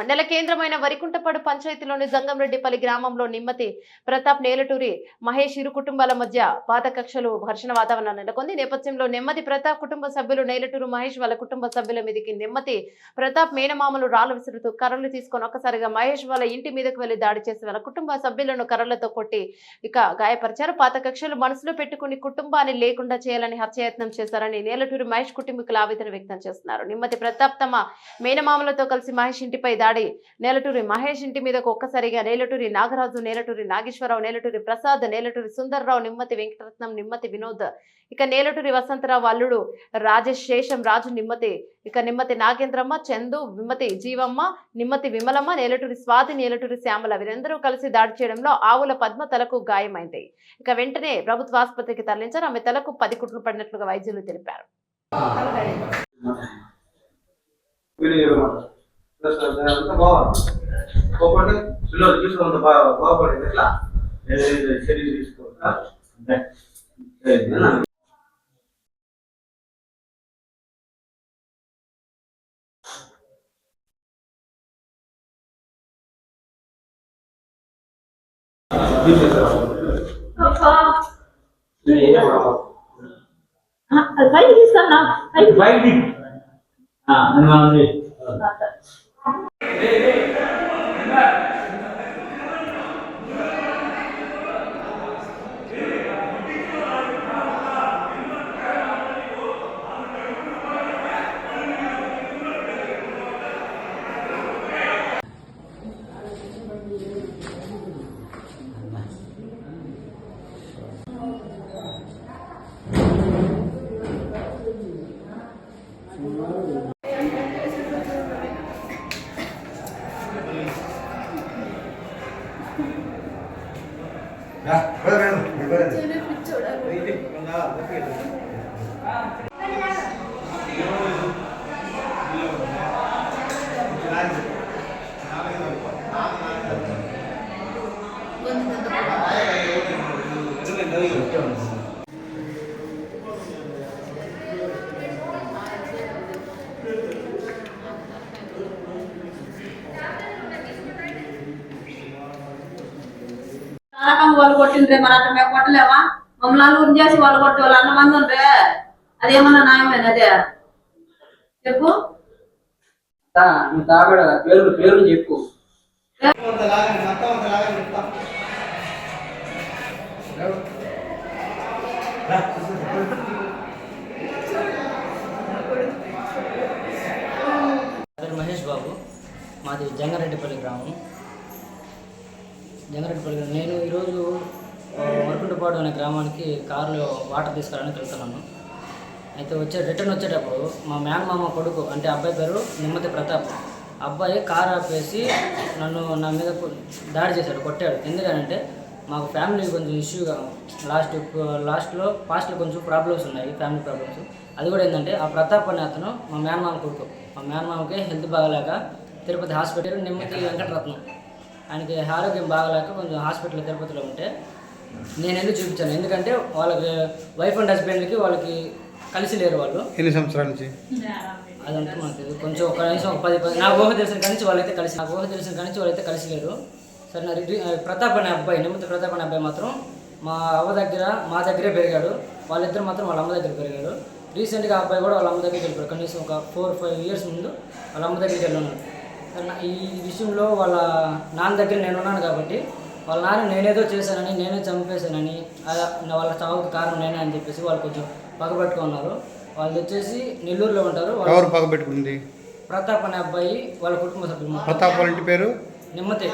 మండల కేంద్రమైన వరికుంటపాడు పంచాయతీలోని జంగంరెడ్డిపల్లి గ్రామంలో నిమ్మతి ప్రతాప్ నేలటూరి మహేష్ ఇరు కుటుంబాల మధ్య పాత కక్షలు ఘర్షణ వాతావరణం నెలకొంది. నేపథ్యంలో నెమ్మది ప్రతాప్ కుటుంబ సభ్యులు నేలటూరు మహేష్ వాళ్ళ కుటుంబ సభ్యుల మీదకి నెమ్మతి ప్రతాప్ మేనమామలు రాళ్ళు విసురుతూ కర్రలు తీసుకొని ఒక్కసారిగా మహేష్ వాళ్ళ ఇంటి మీదకు వెళ్ళి దాడి చేసి వాళ్ళ కుటుంబ సభ్యులను కర్రలతో కొట్టి ఇక గాయపరిచారు. పాత కక్షలు మనసులో పెట్టుకుని కుటుంబాన్ని లేకుండా చేయాలని హత్యయత్నం చేశారని నేలటూరు మహేష్ కుటుంబీకులు ఆవేదన వ్యక్తం చేస్తున్నారు. నిమ్మతి ప్రతాప్ తమ మేనమామలతో కలిసి మహేష్ ఇంటిపై దాడి నేలటూరి మహేష్ ఇంటి మీదకు ఒక్కసారిగా నేలటూరి నాగరాజు నేలటూరి నాగేశ్వరరావు నేలటూరి ప్రసాద్ నేలటూరి సుందర్రావు నిమ్మతి వెంకటరత్నం నిమ్మతి వినోద్ ఇక నేలటూరి వసంతరావు అల్లుడు రాజేష్ శేషం రాజు నిమ్మతి ఇక నిమ్మతి నాగేంద్రమ్మ చందు విమ్మతి జీవమ్మ నిమ్మతి విమలమ్మ నేలటూరి స్వాతి నేలటూరి శ్యామల వీరందరూ కలిసి దాడి చేయడంలో ఆవుల పద్మ తలకు గాయమైంది. ఇక వెంటనే ప్రభుత్వ ఆసుపత్రికి తరలించారు. ఆమె తలకు పది కుట్లు పడినట్లుగా వైద్యులు తెలిపారు. అంతా బాగుంది ఒక్కొక్కటి పిల్లలు చూసుకుంత బాగా బాగుపడింది ఎట్లా చర్య తీసుకోవాలి Ei, ei. വേറെ വേണം വേറെ తారకం వాళ్ళు కొట్టిండ్రే మరి అట్లా మేము కొట్టలేమా? మమ్మల్ని నలుగురు చేసి వాళ్ళు కొట్టి వాళ్ళు అన్న మంది ఉండ్రే. అదేమన్నా న్యాయమేనా అదే? చెప్పు. తాగడ? పేరు పేరు చెప్పు. మహేష్ బాబు. మాది జంగారెడ్డిపల్లి గ్రామం. జంగారెడ్డిపల్లి నేను ఈరోజు ఆ, వరకుంటపాడు అనే గ్రామానికి కారులో వాటర్ తీసుకురావడానికి వెళ్తున్నాను. అయితే వచ్చే రిటర్న్ వచ్చేటప్పుడు మా మేనమామ కొడుకు అంటే అబ్బాయి పేరు నిమ్మతి ప్రతాప్. అబ్బాయి కారు ఆపేసి నన్ను నా మీద దాడి చేశాడు కొట్టాడు. ఎందుకనంటే మాకు ఫ్యామిలీ కొంచెం ఇష్యూగా లాస్ట్ లాస్ట్లో పాస్ట్లో కొంచెం ప్రాబ్లమ్స్ ఉన్నాయి ఫ్యామిలీ ప్రాబ్లమ్స్ అది కూడా ఏంటంటే ఆ ప్రతాప్ అనే అతను మా మేనమామ కొడుకు. మా మేనమామకి హెల్త్ బాగాలేక తిరుపతి హాస్పిటల్ నిమ్మకి వెంకటరత్నం. ఆయనకి ఆరోగ్యం బాగాలేక కొంచెం హాస్పిటల్ తిరుపతిలో ఉంటే నేను వెళ్ళి చూపించాను? ఎందుకంటే వాళ్ళకి వైఫ్ అండ్ హస్బెండ్కి వాళ్ళకి కలిసి లేరు వాళ్ళు. ఎన్ని సంవత్సరాల నుంచి? అదంతా మనకు తెలియదు. కొంచెం ఒక కనీసం ఒక పది పది నాకు ఊహ తెలిసిన కానీ వాళ్ళైతే కలిసి నాకు ఊహ తెలిసిన కానీ వాళ్ళైతే కలిసి లేరు. సరే నా ప్రతాప్ అనే అబ్బాయి నిమిత్త ప్రతాప్ అనే అబ్బాయి మాత్రం మా అవ్వ దగ్గర మా దగ్గరే పెరిగాడు. వాళ్ళిద్దరు మాత్రం వాళ్ళ అమ్మ దగ్గర పెరిగాడు రీసెంట్గా అబ్బాయి కూడా వాళ్ళ అమ్మ దగ్గరికి వెళ్ళిపోయాడు. కనీసం ఒక ఫోర్ ఫైవ్ ఇయర్స్ ముందు వాళ్ళ అమ్మ దగ్గరికి వెళ్ళున్నాడు సరే నా- ఈ విషయంలో వాళ్ళ నాన్న దగ్గర నేను ఉన్నాను కాబట్టి వాళ్ళ నాన్న నేనేదో చేశానని నేనే చంపేశానని అలా వాళ్ళ చావుకి కారణం నేనే అని చెప్పేసి వాళ్ళు కొంచెం పగబట్టుకున్నారు. వాళ్ళు వచ్చేసి నెల్లూరులో ఉంటారు. ఎవరు పగబెట్టుకుంది? ప్రతాప్ అనే అబ్బాయి వాళ్ళ కుటుంబ సభ్యులు. ప్రతాప్ వాళ్ళ ఇంటి పేరు? నిమ్మతే.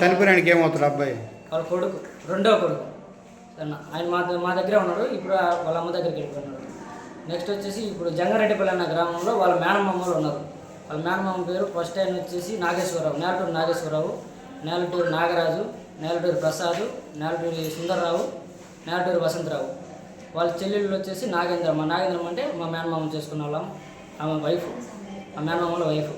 చనిపోయినానికి ఏమవుతాడు అబ్బాయి? వాళ్ళ కొడుకు రెండవ కొడుకు. ఆయన మా మా దగ్గరే ఉన్నాడు. ఇప్పుడు వాళ్ళ అమ్మ దగ్గరికి వెళ్ళిపోయినాడు. నెక్స్ట్ వచ్చేసి ఇప్పుడు జంగారెడ్డిపల్లి అన్న గ్రామంలో వాళ్ళ మేనమామలు ఉన్నారు. వాళ్ళ మేనమామ పేరు ఫస్ట్ ఆయన వచ్చేసి నాగేశ్వరరావు నేలటూరు నాగేశ్వరరావు నేలటూరు నాగరాజు నేలటూరు ప్రసాద్ నేలటూరి సుందర్రావు నేలటూరి వసంతరావు. వాళ్ళ చెల్లెళ్ళు వచ్చేసి నాగేంద్రమ్మ. నాగేంద్రమ్మ అంటే మా మేనమామ చేసుకున్న వాళ్ళం ఆమె వైఫ్ ఆ మేనమామల వైఫ్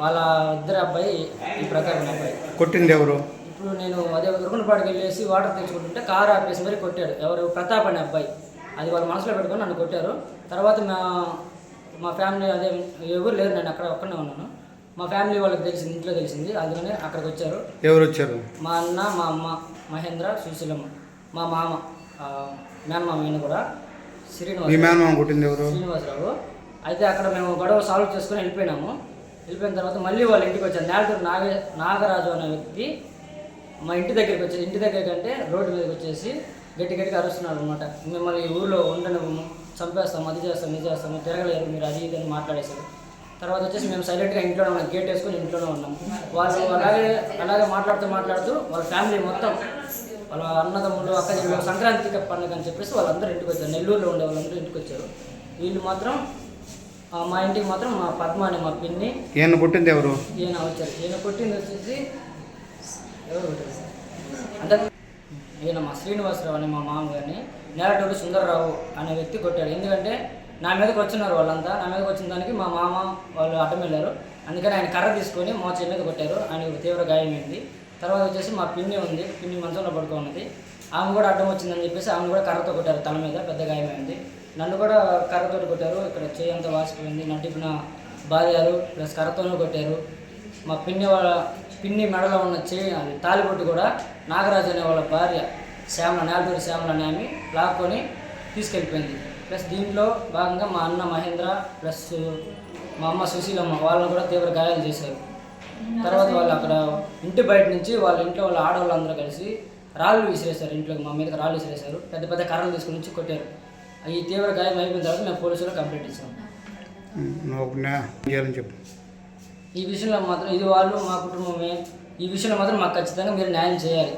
వాళ్ళ ఇద్దరు అబ్బాయి ఈ ప్రతాప్ అనే అబ్బాయి. కొట్టింది ఎవరు? ఇప్పుడు నేను అదే ఉరుకునపాడికి వెళ్ళేసి వాటర్ తెచ్చుకుంటుంటే కారు ఆపేసి మరి కొట్టాడు. ఎవరు? ప్రతాప్ అనే అబ్బాయి. అది వాళ్ళ మనసులో పెట్టుకొని నన్ను కొట్టారు. తర్వాత మా మా ఫ్యామిలీ అదే ఎవరు లేరు నేను అక్కడ ఒక్కనే ఉన్నాను. మా ఫ్యామిలీ వాళ్ళకి తెలిసింది ఇంట్లో తెలిసింది. అందుకనే అక్కడికి వచ్చారు. ఎవరు వచ్చారు? మా అన్న మా అమ్మ మహేంద్ర సుశీలమ్మ మా మామ ఆ, మేనమామ ఈయన కూడా. మీ శ్రీనివాస్ మేనమామ కొట్టింది ఎవరు? శ్రీనివాసరావు. అయితే అక్కడ మేము గొడవ సాల్వ్ చేసుకొని వెళ్ళిపోయినాము. వెళ్ళిపోయిన తర్వాత మళ్ళీ వాళ్ళ ఇంటికి వచ్చారు నేలటూరు నాగ నాగరాజు అనే వ్యక్తి మా ఇంటి దగ్గరికి వచ్చేసి ఇంటి దగ్గరికి అంటే రోడ్డు మీదకి వచ్చేసి గట్టి గట్టిగా అరుస్తున్నారు అనమాట మిమ్మల్ని ఈ ఊర్లో ఉండనివ్వము. చంపేస్తాం అది చేస్తాం ఇది చేస్తాము తిరగలేరు మీరు అది ఇది అని మాట్లాడేశారు. తర్వాత వచ్చేసి మేము సైలెంట్గా ఇంట్లోనే ఉన్నాం గేట్ వేసుకొని ఇంట్లోనే ఉన్నాం. వాళ్ళు అలాగే అలాగే మాట్లాడుతూ మాట్లాడుతూ వాళ్ళ ఫ్యామిలీ మొత్తం వాళ్ళ అన్నదమ్ములు అక్క సంక్రాంతి పండుగ అని చెప్పేసి వాళ్ళందరూ ఇంటికి వచ్చారు. నెల్లూరులో ఉండే వాళ్ళందరూ ఇంటికి వచ్చారు. వీళ్ళు మాత్రం మా ఇంటికి మాత్రం మా పద్మ అని మా పిన్ని. ఈయన కొట్టింది ఎవరు? ఈయన వచ్చారు. ఈయన కొట్టింది వచ్చేసి ఎవరు కొట్టారు అంటే ఈయన మా శ్రీనివాసరావు అని మా మామగారిని. నేలటూరు సుందరరావు అనే వ్యక్తి కొట్టాడు. ఎందుకంటే నా మీదకి వచ్చినారు వాళ్ళంతా. నా మీదకి వచ్చిన దానికి మా మామ వాళ్ళు అడ్డం వెళ్ళారు. అందుకని ఆయన కర్ర తీసుకొని మోచ మీద కొట్టారు. ఆయనకు తీవ్ర గాయమైంది. తర్వాత వచ్చేసి మా పిన్ని ఉంది. పిన్ని మంచంలో పడుకున్నది ఆమె కూడా అడ్డం వచ్చిందని చెప్పేసి ఆమె కూడా కర్రతో కొట్టారు. తల మీద పెద్ద గాయమైంది. నన్ను కూడా కర్రతో కొట్టారు. ఇక్కడ చేయి అంతా వాసిపోయింది. నటిపిన భార్యలు ప్లస్ కర్రతోనూ కొట్టారు. మా పిన్ని వాళ్ళ పిన్ని మెడలో ఉన్న చేయి అది తాలిబొట్టు కూడా నాగరాజు అనే వాళ్ళ భార్య శ్యామల నేలటూరి శ్యామల అనే ఆమె లాక్కొని తీసుకెళ్ళిపోయింది. ప్లస్ దీంట్లో భాగంగా మా అన్న మహేంద్ర ప్లస్ మా అమ్మ సుశీలమ్మ వాళ్ళని కూడా తీవ్ర గాయాలు చేశారు. తర్వాత వాళ్ళు అక్కడ ఇంటి బయట నుంచి వాళ్ళ ఇంట్లో వాళ్ళ ఆడవాళ్ళందరూ కలిసి రాళ్ళు విసిరేశారు. ఇంట్లోకి మా మీదకి రాళ్ళు విసిరేశారు. పెద్ద పెద్ద కర్రలు తీసుకుని వచ్చి కొట్టారు. ఈ తీవ్ర గాయం అయిపోయిన తర్వాత మేము పోలీసులో కంప్లైంట్ ఇచ్చాము చెప్పు. ఈ విషయంలో మాత్రం ఇది వాళ్ళు మా కుటుంబమే. ఈ విషయంలో మాత్రం మాకు ఖచ్చితంగా మీరు న్యాయం చేయాలి.